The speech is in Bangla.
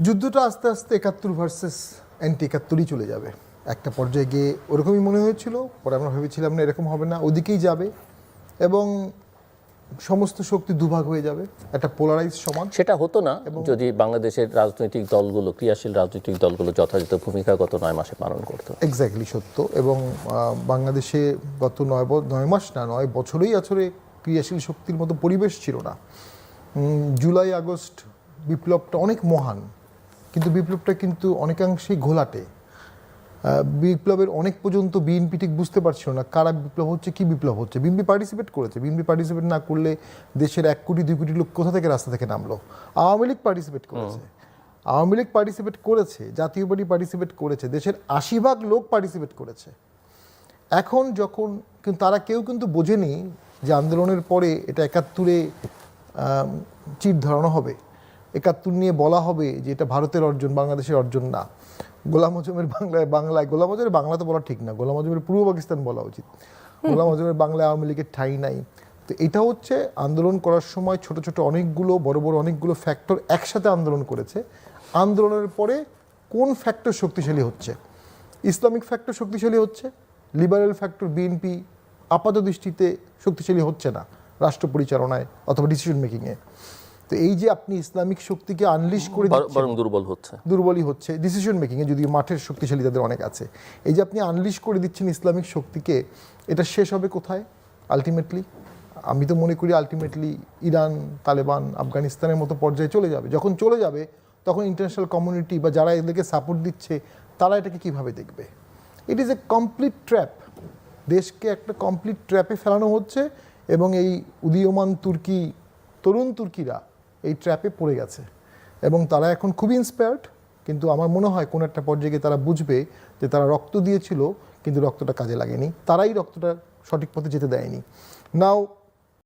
যুদ্ধটা আস্তে আস্তে একাত্তর ভার্সেস অ্যান্টি একাত্তরই চলে যাবে। একটা পর্যায়ে গিয়ে ওরকমই মনে হয়েছিল পরে আমরা ভেবেছিলাম না এরকম হবে না ওদিকেই যাবে এবং সমস্ত শক্তি দুভাগ হয়ে যাবে একটা পোলারাইজ সমাজ। সেটা হতো না যদি বাংলাদেশের রাজনৈতিক দলগুলো ক্রিয়াশীল রাজনৈতিক দলগুলো যথাযথ ভূমিকা গত নয় মাসে পালন করতো। এক্স্যাক্টলি সত্য। এবং বাংলাদেশে গত নয় ব- নয় মাস না নয় বছরেই আছরে ক্রিয়াশীল শক্তির মতো পরিবেশ ছিল না। জুলাই আগস্ট বিপ্লবটা অনেক মহান। কিন্তু বিপ্লবটা কিন্তু অনেকাংশেই ঘোলাটে। বিপ্লবের অনেক পর্যন্ত বিএনপি ঠিক বুঝতে পারছিল না কারা বিপ্লব হচ্ছে কি বিপ্লব হচ্ছে। বিএনপি পার্টিসিপেট করেছে। বিএনপি পার্টিসিপেট না করলে দেশের এক কোটি দুই কোটি লোক কোথা থেকে রাস্তা থেকে নামলো? আওয়ামী লীগ পার্টিসিপেট করেছে। আওয়ামী লীগ পার্টিসিপেট করেছে জাতীয় পার্টি পার্টিসিপেট করেছে দেশের আশি ভাগ লোক পার্টিসিপেট করেছে। এখন যখন কিন্তু তারা কেউ কিন্তু বোঝেনি যে আন্দোলনের পরে এটা একাত্তরে চিট ধরানো হবে। একাত্তর নিয়ে বলা হবে যে এটা ভারতের অর্জন বাংলাদেশের অর্জন না। গোলাম আজমের বাংলায় বাংলায় গোলাম আজমের বাংলা তো বলা ঠিক না। গোলাম আজমের পূর্ব পাকিস্তান বলা উচিত। গোলাম আজমের বাংলায় আওয়ামী লীগের ঠাঁই নাই। তো এটা হচ্ছে আন্দোলন করার সময় ছোট ছোট অনেকগুলো বড় বড় অনেকগুলো ফ্যাক্টর একসাথে আন্দোলন করেছে। আন্দোলনের পরে কোন ফ্যাক্টর শক্তিশালী হচ্ছে? ইসলামিক ফ্যাক্টর শক্তিশালী হচ্ছে লিবারেল ফ্যাক্টর বিএনপি আপাত দৃষ্টিতে শক্তিশালী হচ্ছে না রাষ্ট্র পরিচালনায় অথবা ডিসিশন মেকিংয়ে তো এই যে আপনি ইসলামিক শক্তিকে আনলিশ করে বরং দুর্বল হচ্ছে। দুর্বলই হচ্ছে। ডিসিশন মেকিংয়ে যদি মাঠের শক্তিশালী তাদের অনেক আছে। এই যে আপনি আনলিশ করে দিচ্ছেন ইসলামিক শক্তিকে এটা শেষ হবে কোথায়? আলটিমেটলি আমি তো মনে করি আলটিমেটলি ইরান তালেবান আফগানিস্তানের মতো পর্যায়ে চলে যাবে। যখন চলে যাবে তখন ইন্টারন্যাশনাল কমিউনিটি বা যারা এদেরকে সাপোর্ট দিচ্ছে তারা এটাকে কীভাবে দেখবে? It is a complete trap দেশকে একটা কমপ্লিট ট্র্যাপে ফেলানো হচ্ছে এবং এই উদীয়মান তুর্কি তরুণ তুর্কিরা এই ট্র্যাপে পড়ে গেছে। এবং তারা এখন খুবই ইন্সপায়ার্ড কিন্তু আমার মনে হয় কোনো একটা পর্যায়ে তারা বুঝবে যে তারা রক্ত দিয়েছিল, কিন্তু রক্তটা কাজে লাগেনি। তারাই রক্তটা সঠিক পথে যেতে দেয়নি। নাও